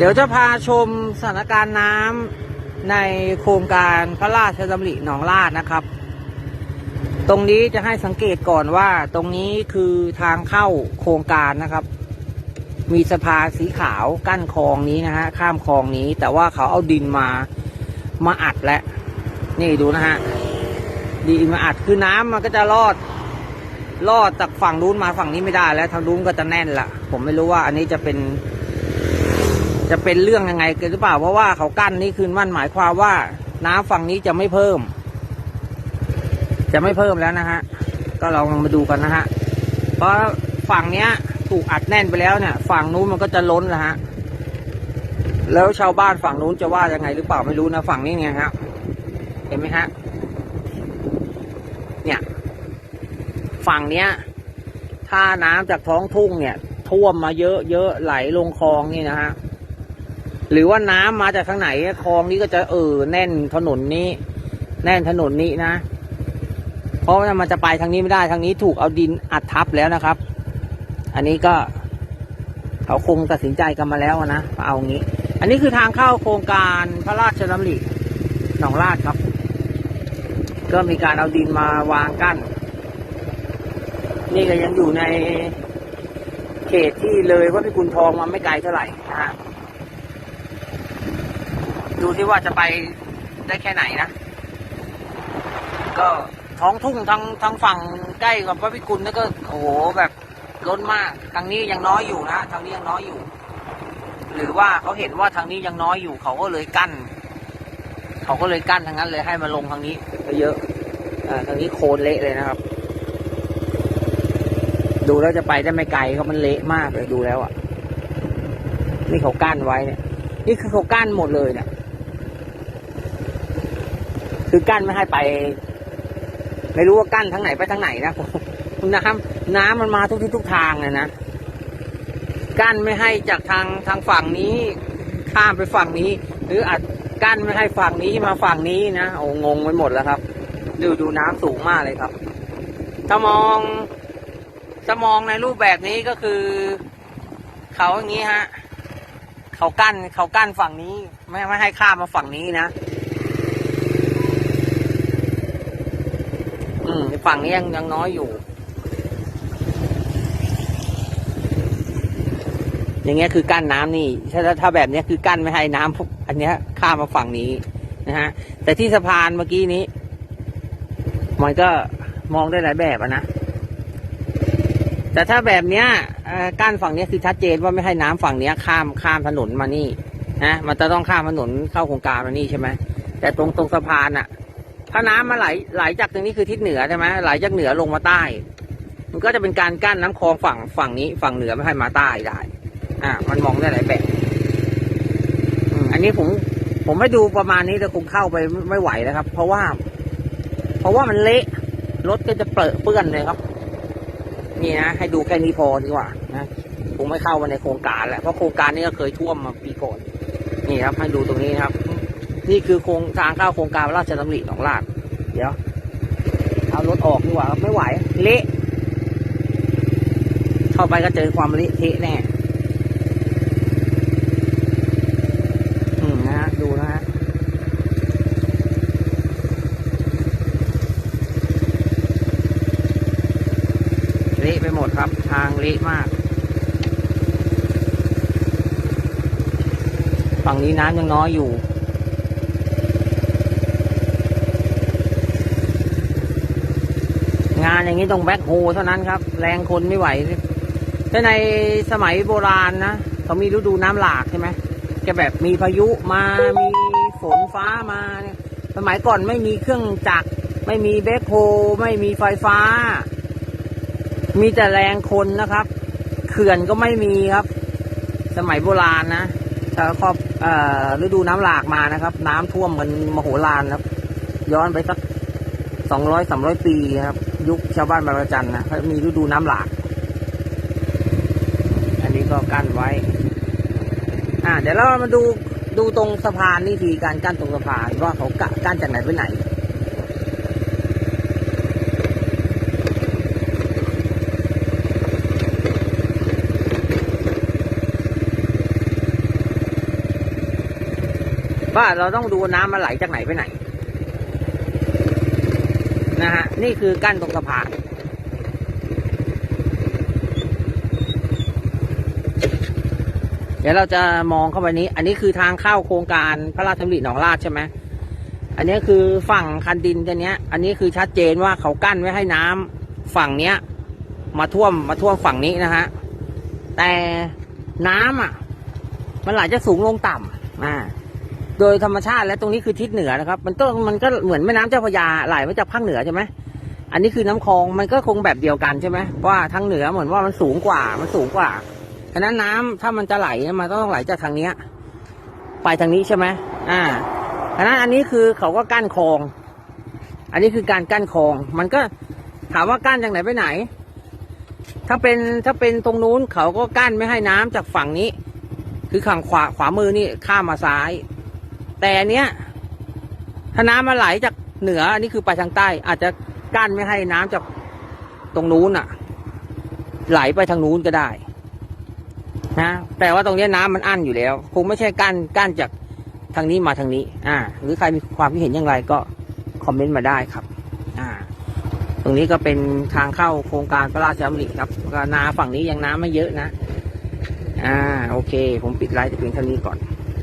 เดี๋ยวจะพาชมสถานการณ์น้ำในโครงการพระราชดำริหนองลาดนะครับ ตรงนี้จะให้สังเกตก่อนว่า ตรงนี้คือทางเข้าโครงการนะครับ มีสะพานสีขาวกั้นคลองนี้นะฮะข้ามคลองนี้ แต่ว่าเขาเอาดินมามาอัดและนี่ดูนะฮะดินมาอัดคือน้ำมันก็จะรอดลอดจากฝั่งนู้นมาฝั่งนี้ไม่ได้แล้ว ทางนู้นก็จะแน่นละผมไม่รู้ว่าอันนี้จะเป็น จะเป็นเรื่องยังไงกันหรือเปล่า เพราะว่าเขากั้นนี่คือมันหมายความว่า น้ำฝั่งนี้จะไม่เพิ่ม จะไม่เพิ่มแล้วนะฮะ ก็ลองมาดูกันนะฮะ เพราะฝั่งเนี้ย ถูกอัดแน่นไปแล้วเนี่ย ฝั่งนู้นมันก็จะล้นแล้วฮะ แล้วชาวบ้านฝั่งนู้นจะว่ายังไงหรือเปล่าไม่รู้นะฝั่งนี้ไงครับเห็นไหมฮะ เนี่ย ฝั่งเนี้ย ถ้าน้ำจากท้องทุ่งเนี่ย ท่วมมาเยอะเยอะไหลลงคลองนี่นะฮะ หรือว่าน้ำมาจากทางไหนคลองนี้ก็จะเออแน่นถนนนี้ แน่นถนนนี้นะเพราะว่ามันจะไปทางนี้ไม่ได้ทางนี้ถูกเอาดินอัดทับแล้วนะครับ อันนี้ก็ เขาคงตัดสินใจกันมาแล้วนะเอางี้ อันนี้คือทางเข้าโครงการพระราชดำริหนองลาดครับ ก็มีการเอาดินมาวางกั้น นี่ก็ยังอยู่ในเขตที่เลยว่าพิกุลทองมาไม่ไกลเท่าไหร่นะฮะ ดูที่ว่าจะไปได้แค่ไหนนะ ก็ท้องทุ่งทางทางฝั่งใกล้กับพระพิกุลนี่ก็โอ้โหแบบล้นมาก ทางนี้ยังน้อยอยู่นะทางนี้ยังน้อยอยู่ หรือว่าเขาเห็นว่าทางนี้ยังน้อยอยู่ เขาก็เลยกั้น เขาก็เลยกั้นทางนั้นเลยให้มาลงทางนี้เยอะอ่าทางนี้โคลนเละเลยนะครับ ดูแล้วจะไปได้ไม่ไกลเขามันเละมากเลยดูแล้วอะนี่เขากั้นไว้เนี่ย นี่คือเขากั้นหมดเลยเนี่ย คือกั้นไม่ให้ไป ไม่รู้ว่ากั้นทางไหนไปทางไหนนะน้ำน้ำมันมาทุกที่ทุกทางเลยนะกั้นไม่ให้จากทางทางฝั่งนี้ ข้ามไปฝั่งนี้ หรืออาจกั้นไม่ให้ฝั่งนี้มาฝั่งนี้นะโอ้งงไปหมดแล้วครับดูดูน้ำสูงมากเลยครับ ถ้ามองถ้ามองในรูปแบบนี้ก็คือ เขาอย่างนี้ฮะ เขากั้นเขากั้นฝั่งนี้ ไม่ไม่ให้ข้ามมาฝั่งนี้นะ อืมฝั่งนี้ยังยังน้อยอยู่ อย่างเงี้ยคือกั้นน้ำนี่ ถ้าถ้าแบบเนี้ยคือกั้นไม่ให้น้ำพวกอันเนี้ยข้ามมาฝั่งนี้นะฮะ แต่ที่สะพานเมื่อกี้นี้ มันก็มองได้หลายแบบอะนะ แต่ถ้าแบบเนี้ยกั้นฝั่งนี้คือชัดเจนว่าไม่ให้น้ำฝั่งเนี้ย ข้ามข้ามถนนมานี่นะมันจะต้องข้ามถนนเข้าโครงการมานี่ใช่ไหมแต่ตรงตรงสะพานอะ ถ้าน้ำมาไหลไหลจากตรงนี้คือทิศเหนือใช่ไหมไหลจากเหนือลงมาใต้ มันก็จะเป็นการกั้นน้ำคลองฝั่งฝั่งนี้ฝั่งเหนือไม่ให้มาใต้ได้ อ่า มันมองได้หลายแบบอันนี้ผมผมให้ดูประมาณนี้แต่คงเข้าไปไม่ไหวแล้วครับ เพราะว่า เพราะว่ามันเละรถก็จะเปรอะเปื้อนเลยครับ นี่นะให้ดูแค่นี้พอดีกว่านะผมไม่เข้ามาในโครงการแล้วเพราะโครงการนี้ก็เคยท่วมมาปีก่อนนี่ครับ ให้ดูตรงนี้ครับ นี่คือโครงทางเข้าโครงการราชดำริหนองลาด เดี๋ยว เอารถออกดีกว่าไม่ไหว เละ เข้าไปก็เจอความเละเทะแน่อืมนะฮะ ดูนะฮะเละไปหมดครับ ทางเละมาก ฝั่งนี้น้ำยังน้อยอยู่ งาน อย่างนี้ต้องแบ็คโฮเท่านั้นครับ แรงคนไม่ไหวถ้าในสมัยโบราณนะเขามีฤดูน้ำหลากใช่ไหมจะแบบมีพายุมามีฝนฟ้ามาเนี่ยสมัยก่อนไม่มีเครื่องจักร ไม่มีแบ็คโฮไม่มีไฟฟ้า มีแต่แรงคนนะครับ เขื่อนก็ไม่มีครับ สมัยโบราณนะถ้าครอบฤดูน้ำหลากมานะครับ น้ำท่วมมันมโหฬารครับ ย้อนไปสักสองร้อยสามร้อยปีครับ ยุคชาวบ้านบางระจันนะเขามีฤดูน้ำหลาก อันนี้ก็กั้นไว้ อ่า เดี๋ยวเรามาดูดูตรงสะพานนี่ทีการกั้นตรงสะพานว่าเขากะกั้นจากไหนไปไหนว่าเราต้องดูน้ำมันไหลจากไหนไปไหน นะฮะนี่คือกั้นตรงสะพานเดี๋ยวเราจะมองเข้าไปนี้ อันนี้คือทางเข้าโครงการพระราชดำริหนองลาดใช่ไหมอันนี้คือฝั่งคันดินตัวเนี้ย อันนี้คือชัดเจนว่าเขากั้นไว้ให้น้ำฝั่งเนี้ย มาท่วมมาท่วมฝั่งนี้นะฮะ แต่น้ำอะ มันไหลจะสูงลงต่ำอ่า โดยธรรมชาติแล้วตรงนี้คือทิศเหนือนะครับ มันก็มันก็เหมือนแม่น้ำเจ้าพระยาไหลมาจากภาคเหนือใช่ไหมอันนี้คือน้ำคลองมันก็คงแบบเดียวกันใช่ไหมว่าทางเหนือเหมือนว่ามันสูงกว่ามันสูงกว่าฉะนั้นน้ำถ้ามันจะไหลมันต้องไหลจากทางเนี้ย ไปทางนี้ใช่ไหมอ่าฉะนั้นอันนี้คือเขาก็กั้นคลอง อันนี้คือการกั้นคลอง มันก็ถามว่ากั้นจากไหนไปไหน ถ้าเป็นถ้าเป็นตรงนู้นเขาก็กั้นไม่ให้น้ำจากฝั่งนี้ คือฝั่งขวาขวามือนี่ข้ามมาซ้าย แต่อันเนี้ยถ้าน้ำมาไหลจากเหนืออันนี้คือไปทางใต้ อาจจะกั้นไม่ให้น้ำจากตรงนู้นอะ ไหลไปทางนู้นก็ได้นะแต่ว่าตรงเนี้ยน้ำมันอั้นอยู่แล้ว คงไม่ใช่กั้นกั้นจากทางนี้มาทางนี้ อ่า หรือใครมีความคิดเห็นอย่างไรก็คอมเมนต์มาได้ครับ อ่า ตรงนี้ก็เป็นทางเข้าโครงการพระราชดำริครับนาฝั่งนี้ยังน้ำไม่เยอะนะ อ่า โอเค ผมปิดไลฟ์แต่เพียงเท่านี้ก่อน